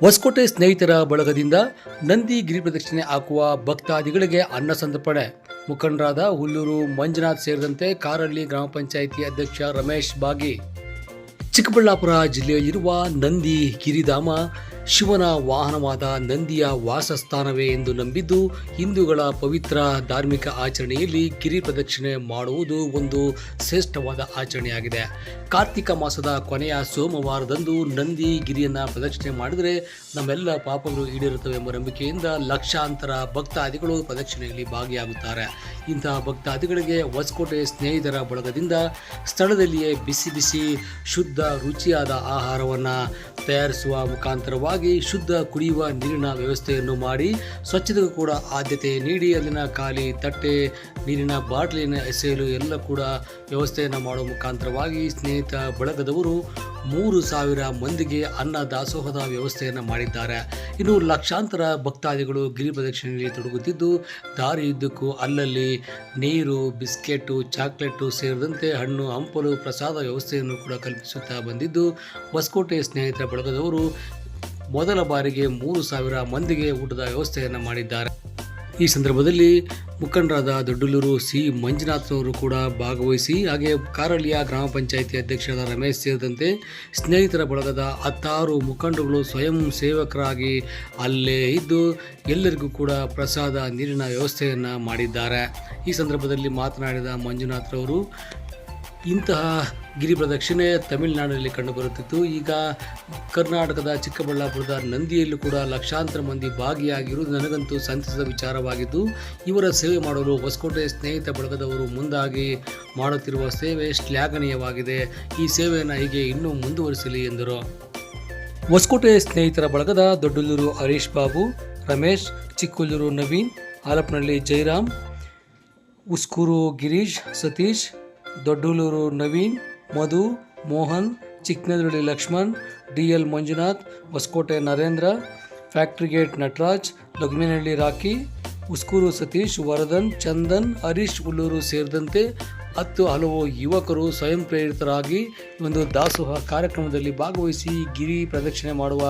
ಹೊಸಕೋಟೆ ಸ್ನೇಹಿತರ ಬಳಗದಿಂದ ನಂದಿ ಗಿರಿ ಪ್ರದಕ್ಷಿಣೆ ಹಾಕುವ ಭಕ್ತಾದಿಗಳಿಗೆ ಅನ್ನ ಸಂತರ್ಪಣೆ ಮುಖಂಡರಾದ ಹುಲ್ಲೂರು ಮಂಜುನಾಥ್ ಸೇರಿದಂತೆ ಕಾರಳ್ಳಿ ಗ್ರಾಮ ಪಂಚಾಯಿತಿ ಅಧ್ಯಕ್ಷ ರಮೇಶ್ ಬಾಗಿ. ಚಿಕ್ಕಬಳ್ಳಾಪುರ ಜಿಲ್ಲೆಯಲ್ಲಿರುವ ನಂದಿ ಗಿರಿಧಾಮ ಶಿವನ ವಾಹನವಾದ ನಂದಿಯ ವಾಸಸ್ಥಾನವೇ ಎಂದು ನಂಬಿದ್ದು ಹಿಂದೂಗಳ ಪವಿತ್ರ ಧಾರ್ಮಿಕ ಆಚರಣೆಯಲ್ಲಿ ಗಿರಿ ಪ್ರದಕ್ಷಿಣೆ ಮಾಡುವುದು ಒಂದು ಶ್ರೇಷ್ಠವಾದ ಆಚರಣೆಯಾಗಿದೆ. ಕಾರ್ತಿಕ ಮಾಸದ ಕೊನೆಯ ಸೋಮವಾರದಂದು ನಂದಿ ಗಿರಿಯನ್ನು ಪ್ರದಕ್ಷಿಣೆ ಮಾಡಿದರೆ ನಮ್ಮೆಲ್ಲ ಪಾಪಗಳು ಈಡೇರುತ್ತವೆ ಎಂಬ ನಂಬಿಕೆಯಿಂದ ಲಕ್ಷಾಂತರ ಭಕ್ತಾದಿಗಳು ಪ್ರದಕ್ಷಿಣೆಯಲ್ಲಿ ಭಾಗಿಯಾಗುತ್ತಾರೆ. ಇಂತಹ ಭಕ್ತಾದಿಗಳಿಗೆ ಹೊಸಕೋಟೆ ಸ್ನೇಹಿತರ ಬಳಗದಿಂದ ಸ್ಥಳದಲ್ಲಿಯೇ ಬಿಸಿ ಬಿಸಿ ಶುದ್ಧ ರುಚಿಯಾದ ಆಹಾರವನ್ನು ತಯಾರಿಸುವ ಮುಖಾಂತರವಾಗಿ ಶುದ್ಧ ಕುಡಿಯುವ ನೀರಿನ ವ್ಯವಸ್ಥೆಯನ್ನು ಮಾಡಿ ಸ್ವಚ್ಛತೆಗೂ ಕೂಡ ಆದ್ಯತೆ ನೀಡಿ. ಅಲ್ಲಿನ ಖಾಲಿ ತಟ್ಟೆ, ನೀರಿನ ಬಾಟ್ಲಿನ ಎಸೆಯಲು ಎಲ್ಲ ಕೂಡ ವ್ಯವಸ್ಥೆಯನ್ನು ಮಾಡುವ ಮುಖಾಂತರವಾಗಿ ಸ್ನೇಹಿತ ಬಳಗದವರು ಮೂರು ಸಾವಿರ ಮಂದಿಗೆ ಅನ್ನ ದಾಸೋಹದ ವ್ಯವಸ್ಥೆಯನ್ನು ಮಾಡಿದ್ದಾರೆ. ಇನ್ನು ಲಕ್ಷಾಂತರ ಭಕ್ತಾದಿಗಳು ಗಿರಿ ಪ್ರದಕ್ಷಿಣೆಯಲ್ಲಿ ತೊಡಗುತ್ತಿದ್ದು ದಾರಿಯುದ್ದಕ್ಕೂ ಅಲ್ಲಲ್ಲಿ ನೀರು, ಬಿಸ್ಕೆಟು, ಚಾಕ್ಲೇಟು ಸೇರಿದಂತೆ ಹಣ್ಣು, ಹಂಪಲು ಪ್ರಸಾದ ವ್ಯವಸ್ಥೆಯನ್ನು ಕೂಡ ಕಲ್ಪಿಸುತ್ತಾ ಬಂದಿದ್ದು, ಹೊಸಕೋಟೆ ಸ್ನೇಹಿತರ ಬಳಗದವರು ಮೊದಲ ಬಾರಿಗೆ ಮೂರು ಸಾವಿರ ಮಂದಿಗೆ ಊಟದ ವ್ಯವಸ್ಥೆಯನ್ನು ಮಾಡಿದ್ದಾರೆ. ಈ ಸಂದರ್ಭದಲ್ಲಿ ಮುಖಂಡರಾದ ದೊಡ್ಡಲೂರು ಸಿ. ಮಂಜುನಾಥ್ನವರು ಕೂಡ ಭಾಗವಹಿಸಿ, ಹಾಗೆ ಕಾರಳಿಯ ಗ್ರಾಮ ಪಂಚಾಯಿತಿ ಅಧ್ಯಕ್ಷರಾದ ರಮೇಶ್ ಸೇರಿದಂತೆ ಸ್ನೇಹಿತರ ಬಳಗದ ಹತ್ತಾರು ಮುಖಂಡರುಗಳು ಸ್ವಯಂ ಸೇವಕರಾಗಿ ಅಲ್ಲೇ ಇದ್ದು ಎಲ್ಲರಿಗೂ ಕೂಡ ಪ್ರಸಾದ ನೀರಿನ ವ್ಯವಸ್ಥೆಯನ್ನು ಮಾಡಿದ್ದಾರೆ. ಈ ಸಂದರ್ಭದಲ್ಲಿ ಮಾತನಾಡಿದ ಮಂಜುನಾಥ್ರವರು ಇಂತಹ ಗಿರಿ ಪ್ರದಕ್ಷಿಣೆ ತಮಿಳುನಾಡಿನಲ್ಲಿ ಕಂಡುಬರುತ್ತಿತ್ತು ಈಗ ಕರ್ನಾಟಕದ ಚಿಕ್ಕಬಳ್ಳಾಪುರದ ನಂದಿಯಲ್ಲೂ ಕೂಡ ಲಕ್ಷಾಂತರ ಮಂದಿ ಭಾಗಿಯಾಗಿರುವುದು ನನಗಂತೂ ಸಂತಸದ ವಿಚಾರವಾಗಿದ್ದು, ಇವರ ಸೇವೆ ಮಾಡಲು ಹೊಸಕೋಟೆ ಸ್ನೇಹಿತ ಬಳಗದವರು ಮುಂದಾಗಿ ಮಾಡುತ್ತಿರುವ ಸೇವೆ ಶ್ಲಾಘನೀಯವಾಗಿದೆ. ಈ ಸೇವೆಯನ್ನು ಹೀಗೆ ಇನ್ನೂ ಮುಂದುವರಿಸಲಿ ಎಂದರು. ಹೊಸಕೋಟೆ ಸ್ನೇಹಿತರ ಬಳಗದ Doddallur Harish Babu, Ramesh Chikkullur Naveen, Alapanahalli Jairam, Uskur Girish, Satish Doddulur Naveen, Madhu, Mohan, Chikkanadahalli Lakshman, D L Manjunath, Hosakote Narendra, factory gate Nataraj Lagminahalli Rocky Uskur Satish, Varadan, Chandan, Harish Ullur ಸೇರಿದಂತೆ ಹತ್ತು ಹಲವು ಯುವಕರು ಸ್ವಯಂ ಪ್ರೇರಿತರಾಗಿ ಒಂದು ದಾಸೋಹ ಕಾರ್ಯಕ್ರಮದಲ್ಲಿ ಭಾಗವಹಿಸಿ ಗಿರಿ ಪ್ರದಕ್ಷಿಣೆ ಮಾಡುವ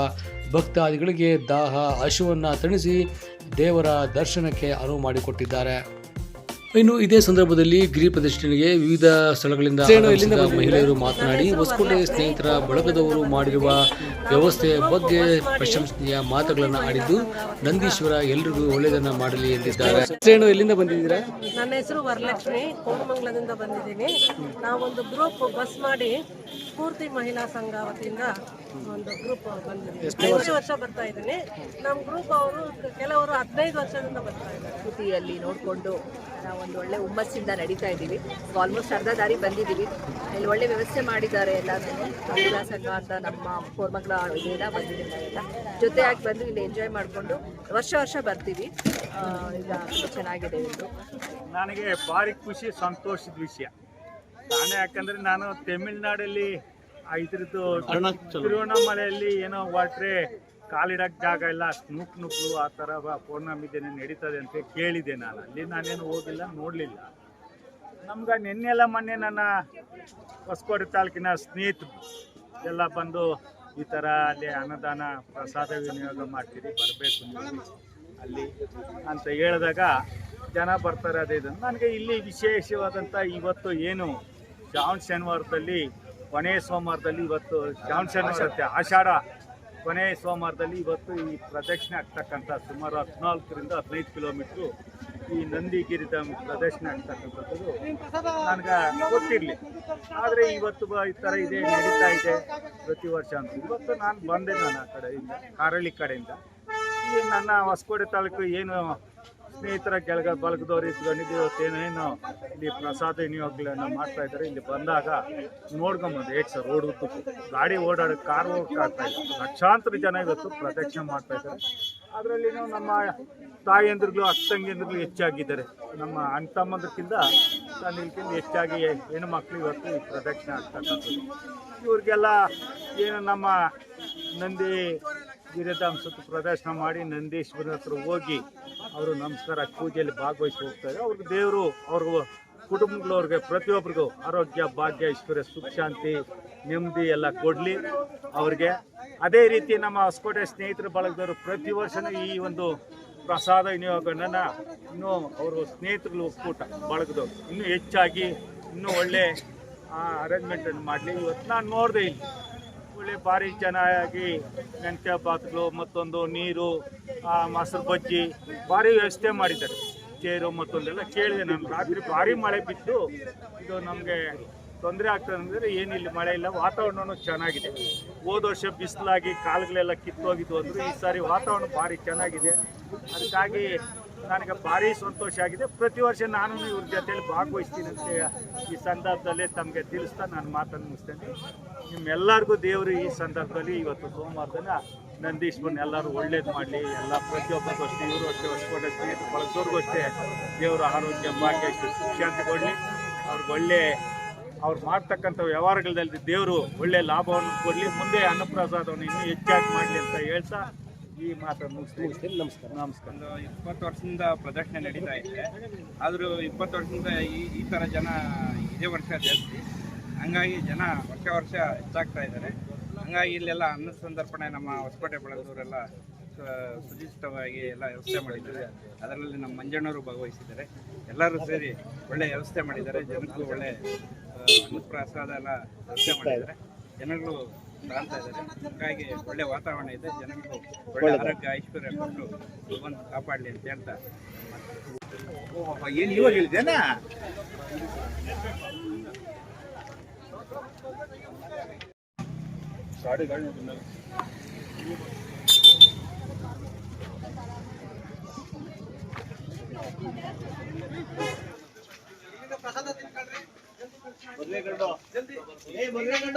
ಭಕ್ತಾದಿಗಳಿಗೆ ದಾಹ ಹಶುವನ್ನು ತಣಿಸಿ ದೇವರ ದರ್ಶನಕ್ಕೆ ಅನುವು ಮಾಡಿಕೊಟ್ಟಿದ್ದಾರೆ. ಇನ್ನು ಇದೇ ಸಂದರ್ಭದಲ್ಲಿ ಗಿರಿ ಪ್ರದರ್ಶನಿಗೆ ವಿವಿಧ ಸ್ಥಳಗಳಿಂದ ಮಹಿಳೆಯರು ಮಾತನಾಡಿ ಹೊಸಕೋಟೆ ಸ್ನೇಹಿತರ ಬಳಗದವರು ಮಾಡಿರುವ ವ್ಯವಸ್ಥೆ ಬಗ್ಗೆ ಪ್ರಶಂಸನೀಯ ಮಾತುಗಳನ್ನು ಆಡಿದ್ದು ನಂದೀಶ್ವರ ಎಲ್ರಿಗೂ ಒಳ್ಳೆಯದನ್ನ ಮಾಡಲಿ ಎಂದಿದ್ದಾರೆ. ಶ್ರೇಣು ಎಲ್ಲಿಂದ ಬಂದಿದ್ದೀರಾ? ನನ್ನ ಹೆಸರು ವರಲಕ್ಷ್ಮಿ ಕೋಮಂಗಲದಿಂದ ಬಂದಿದ್ದೀನಿ. ನಾವೊಂದು ಗ್ರೂಪ್ ಬಸ್ ಮಾಡಿ ಸ್ಫೂರ್ತಿ ಮಹಿಳಾ ಸಂಘ ವತಿಯಿಂದ ಒಂದು ಗ್ರೂಪ್ ಬಂದಿದೆ ಐದು ವರ್ಷ? ಬರ್ತಾ ಇದ್ದೀನಿ. ನಮ್ಮ ಗ್ರೂಪ್ ಅವರು ಕೆಲವರು ಹದಿನೈದು ವರ್ಷದಿಂದ ಬರ್ತಾ ಇದ್ದಾರೆ. ಕೃತಿಯಲ್ಲಿ ನೋಡಿಕೊಂಡು ನಾವು ಒಂದು ಒಳ್ಳೆ ಹುಮ್ಮಸ್ಸಿಂದ ನಡೀತಾ ಇದ್ದೀವಿ. ಆಲ್ಮೋಸ್ಟ್ ಅರ್ಧ ದಾರಿ ಬಂದಿದ್ದೀವಿ. ಇಲ್ಲಿ ಒಳ್ಳೆ ವ್ಯವಸ್ಥೆ ಮಾಡಿದ್ದಾರೆ ಎಲ್ಲ ಸಂಘ ಅಂತ ನಮ್ಮ ಕೋರ್ಮಗಳ ಇದೆಲ್ಲ ಬಂದಿದ್ದೀವಿ ನಾವೆಲ್ಲ ಜೊತೆಯಾಗಿ ಬಂದು ಇಲ್ಲಿ ಎಂಜಾಯ್ ಮಾಡಿಕೊಂಡು ವರ್ಷ ವರ್ಷ ಬರ್ತೀವಿ. ಈಗ ತುಂಬ ಚೆನ್ನಾಗಿದೆ ಇದು ನನಗೆ ಭಾರಿ ಖುಷಿ ಸಂತೋಷದ ವಿಷಯ. ನಾನು ಯಾಕಂದರೆ ನಾನು ತಮಿಳ್ನಾಡಲ್ಲಿ ಇದ್ರದ್ದು ತಿರುವಣ್ಣಾಮಲೆಯಲ್ಲಿ ಏನೋ ವಾಟ್ರೆ ಕಾಲಿಡಕ್ ಜಾಗ ಇಲ್ಲ. ನುಕ್ ನುಗ್ಲು ಆ ಥರ ಪೌರ್ಣಮಿದೇನೆ ನಡೀತದೆ ಅಂತ ಕೇಳಿದೆ ನಾನು. ಅಲ್ಲಿ ನಾನೇನು ಹೋಗಿಲ್ಲ ನೋಡಲಿಲ್ಲ. ನಮ್ಗೆ ನಿನ್ನೆಲ್ಲ ಮೊನ್ನೆ ನನ್ನ ಹೊಸಕೋಟೆ ತಾಲೂಕಿನ ಸ್ನೇಹಿತರು ಎಲ್ಲ ಬಂದು ಈ ಥರ ಅಲ್ಲಿ ಅನ್ನದಾನ ಪ್ರಸಾದ ವಿನಿಯೋಗ ಮಾಡ್ತೀರಿ ಬರಬೇಕು ಅಲ್ಲಿ ಅಂತ ಹೇಳಿದಾಗ ಜನ ಬರ್ತಾರೆ ಅದೇ ಇದನ್ನು ನನಗೆ ಇಲ್ಲಿ ವಿಶೇಷವಾದಂಥ ಇವತ್ತು ಏನು ಶ್ರಾವಣ ಶನಿವಾರದಲ್ಲಿ ಕೊನೆಯ ಸೋಮವಾರದಲ್ಲಿ ಇವತ್ತು ಜಾನ್ಸನ್ ಸತ್ಯ, ಆಷಾಢ ಕೊನೆಯ ಸೋಮವಾರದಲ್ಲಿ ಇವತ್ತು ಈ ಪ್ರದಕ್ಷಿಣೆ ಆಗ್ತಕ್ಕಂಥ ಸುಮಾರು ಹದಿನಾಲ್ಕರಿಂದ ಹದಿನೈದು ಕಿಲೋಮೀಟ್ರು ಈ ನಂದಿಗಿರಿ ಧಾಮ ಪ್ರದಕ್ಷಿಣೆ ಆಗ್ತಕ್ಕಂಥದ್ದು ನನಗೆ ಗೊತ್ತಿರಲಿ. ಆದರೆ ಇವತ್ತು ಈ ಥರ ಇದೆ, ನಡೀತಾ ಇದೆ ಪ್ರತಿ ವರ್ಷ ಅಂತ. ಇವತ್ತು ನಾನು ಬಂದೆ ನಾನು ಆ ಕಡೆಯಿಂದ, ಕಾರಳ್ಳಿ ಕಡೆಯಿಂದ. ಈ ನನ್ನ ಹೊಸಕೋಟೆ ತಾಲೂಕು ಏನು ಸ್ನೇಹಿತರ ಕೆಳಗ ಬಲಗದವ್ರು ಇಟ್ಕೊಂಡಿದ್ದೀವಿ ಇವತ್ತೇನೇನು ಇಲ್ಲಿ ಪ್ರಸಾದ ವಿನಿಯೋಗಗಳನ್ನು ಮಾಡ್ತಾ ಇದ್ದಾರೆ. ಇಲ್ಲಿ ಬಂದಾಗ ನೋಡ್ಕೊಂಬಂದು ಹೇಗೆ ಸರ್ ರೋಡ್ ಉದ್ದಕ್ಕೂ ಗಾಡಿ ಓಡಾಡೋ ಕಾರ್ ಹೋಗ್ತಾ ಇಲ್ಲ. ಲಕ್ಷಾಂತರ ಜನ ಇವತ್ತು ಪ್ರದಕ್ಷಿಣೆ ಮಾಡ್ತಾ ಇದ್ದಾರೆ. ಅದರಲ್ಲಿ ನಮ್ಮ ತಾಯಿಯಂದ್ರಿಗಳು ಅಕ್ಕಂಗಿಂದ್ರಿಗಳು ಹೆಚ್ಚಾಗಿದ್ದಾರೆ. ನಮ್ಮ ಅಣ್ಣ ತಮ್ಮಂದ್ರಕ್ಕಿಂತ ತಂದಿಲ್ಕಿಂತ ಹೆಚ್ಚಾಗಿ ಹೆಣ್ಣು ಮಕ್ಕಳು ಇವತ್ತು ಈ ಪ್ರದಕ್ಷಿಣೆ ಆಗ್ತಕ್ಕಂಥದ್ದು ಇವ್ರಿಗೆಲ್ಲ ಏನು ನಮ್ಮ ನಂದಿ ಗಿರಿಧಾಮ ಸುತ್ತ ಪ್ರದರ್ಶನ ಮಾಡಿ ನಂದೀಶ್ವರನ ಹತ್ರ ಹೋಗಿ ಅವರು ನಮಸ್ಕಾರ, ಪೂಜೆಯಲ್ಲಿ ಭಾಗವಹಿಸಿ ಹೋಗ್ತಾರೆ. ಅವ್ರಿಗೆ ದೇವರು ಅವ್ರಿಗೂ ಕುಟುಂಬಗಳವ್ರಿಗೆ ಪ್ರತಿಯೊಬ್ಬರಿಗೂ ಆರೋಗ್ಯ, ಭಾಗ್ಯ, ಐಶ್ವರ್ಯ, ಸುಖ, ಶಾಂತಿ, ನೆಮ್ಮದಿ ಎಲ್ಲ ಕೊಡಲಿ ಅವ್ರಿಗೆ. ಅದೇ ರೀತಿ ನಮ್ಮ ಹೊಸಕೋಟೆ ಸ್ನೇಹಿತರ, ಬಳಗದವರು ಪ್ರತಿ ವರ್ಷನೂ ಈ ಒಂದು ಪ್ರಸಾದ ವಿನಿಯೋಗನ ಇನ್ನೂ ಅವರು ಸ್ನೇಹಿತರು ಒಕ್ಕೂಟ, ಬಳಗದವರು ಇನ್ನೂ ಹೆಚ್ಚಾಗಿ ಇನ್ನೂ ಒಳ್ಳೆ ಅರೇಂಜ್ಮೆಂಟನ್ನು ಮಾಡಲಿ. ಇವತ್ತು ನಾನು ನೋಡಿದೆ ಇಲ್ಲಿ. ಒಳ್ಳೆ ಭಾರಿ ಚೆನ್ನಾಗಿ ಮೆಂತ್ಯ ಬಾತ್ಗಳು, ಮತ್ತೊಂದು ನೀರು ಮೊಸರು ಬಜ್ಜಿ ಭಾರಿ ವ್ಯವಸ್ಥೆ ಮಾಡಿದ್ದಾರೆ. ಚೇರು ಮತ್ತೊಂದೆಲ್ಲ ಕೇಳಿದೆ ನಾನು. ರಾತ್ರಿ ಭಾರಿ ಮಳೆ ಬಿದ್ದು ಇದು ನಮಗೆ ತೊಂದರೆ ಆಗ್ತದೆ ಅಂದರೆ ಏನಿಲ್ಲ, ಮಳೆ ಇಲ್ಲ, ವಾತಾವರಣನೂ ಚೆನ್ನಾಗಿದೆ. ಹೋದ ವರ್ಷ ಬಿಸಿಲಾಗಿ ಕಾಲುಗಳೆಲ್ಲ ಕಿತ್ತೋಗಿದ್ದು ಅಂದರೆ ಈ ಸಾರಿ ವಾತಾವರಣ ಭಾರಿ ಚೆನ್ನಾಗಿದೆ. ಅದಕ್ಕಾಗಿ ನನಗೆ ಭಾರಿ ಸಂತೋಷ ಆಗಿದೆ. ಪ್ರತಿ ವರ್ಷ ನಾನು ಇವ್ರ ಜೊತೆಯಲ್ಲಿ ಭಾಗವಹಿಸ್ತೀನಿ ಅಂತ ಈ ಸಂದರ್ಭದಲ್ಲಿ ತಮಗೆ ತಿಳಿಸ್ತಾ ನಾನು ಮಾತನ್ನು ಮುಗಿಸ್ತೇನೆ. ನಿಮ್ಮೆಲ್ಲರಿಗೂ ದೇವರು ಈ ಸಂದರ್ಭದಲ್ಲಿ ಇವತ್ತು ಸೋಮವಾರದನ್ನ ನಂದೀಶ್ವರನ್ ಎಲ್ಲರೂ ಒಳ್ಳೇದು ಮಾಡಲಿ. ಎಲ್ಲ ಪ್ರತಿಯೊಬ್ಬರಿಗೂ ಅಷ್ಟೇ, ಇವರು ಅಷ್ಟೇ, ಹೊಸಕೋಟೆ ಸ್ನೇಹಿತರು ಬಳಸೋರ್ಗೂ ಅಷ್ಟೇ ದೇವರು ಆರೋಗ್ಯ, ಭಾಗ್ಯ ಶಾಂತಿ ಕೊಡಲಿ. ಅವ್ರಿಗೆ ಒಳ್ಳೆ, ಅವ್ರು ಮಾಡ್ತಕ್ಕಂಥ ವ್ಯವಹಾರಗಳಲ್ಲಿ ದೇವರು ಒಳ್ಳೆ ಲಾಭವನ್ನು ಕೊಡಲಿ. ಮುಂದೆ ಅನ್ನಪ್ರಸಾದವನ್ನು ಇನ್ನೂ ಹೆಚ್ಚಾಗಿ ಮಾಡಲಿ ಅಂತ ಹೇಳ್ತಾ ಈ ಮಾತನ್ನು ಮುಗಿಸ್ತೀನಿ. ನಮಸ್ಕಾರ. ನಮಸ್ಕಾರ. ಒಂದು ಇಪ್ಪತ್ತು ವರ್ಷದಿಂದ ಪ್ರದರ್ಶನ ನಡೀತಾ ಇದೆ. ಆದರೂ ಇಪ್ಪತ್ತು ವರ್ಷದಿಂದ ಈ ಈ ಥರ ಜನ ಇದೇ ವರ್ಷ ಜಾಸ್ತಿ. ಹಂಗಾಗಿ ಜನ ವರ್ಷ ವರ್ಷ ಹೆಚ್ಚಾಗ್ತಾ ಇದ್ದಾರೆ. ಹಂಗಾಗಿ ಇಲ್ಲೆಲ್ಲ ಅನ್ನ ಸಂದರ್ಪಣೆ ನಮ್ಮ ಹೊಸಕೋಟೆ ಬಳಗದವರೆಲ್ಲ ಸುಜಿಷ್ಟವಾಗಿ ಎಲ್ಲ ವ್ಯವಸ್ಥೆ ಮಾಡಿದ್ದಾರೆ. ಅದರಲ್ಲಿ ನಮ್ಮ ಮಂಜಣ್ಣವರು ಭಾಗವಹಿಸಿದ್ದಾರೆ. ಎಲ್ಲರೂ ಸೇರಿ ಒಳ್ಳೆ ವ್ಯವಸ್ಥೆ ಮಾಡಿದ್ದಾರೆ. ಜನಕ್ಕೂ ಒಳ್ಳೆ ಆ, ಅನ್ನಪ್ರಸಾದ ಎಲ್ಲ ವ್ಯವಸ್ಥೆ ಮಾಡಿದ್ದಾರೆ. ಜನಗಳು ಕಾಣ್ತಾ ಇದ್ದಾರೆ. ಹಾಗಾಗಿ ಒಳ್ಳೆ ವಾತಾವರಣ ಇದೆ ಜನಗಳು ಒಳ್ಳೆ ಆರೋಗ್ಯ ಐಶ್ವರ್ಯ ಕೊಟ್ಟು ಭಗವಂತ ಕಾಪಾಡಲಿ ಅಂತ ಹೇಳ್ತಾ ಏನು ಇವಾಗ ಹೇಳಿದ್ದೇನಾ? ಪ್ರಸಾದ ತಿನ್ಕೊಂಡ್ರಿ ಮದುವೆ ಗಂಡ ಜಲ್ದಿ ಏ ಮದುವೆ ಗಂಡ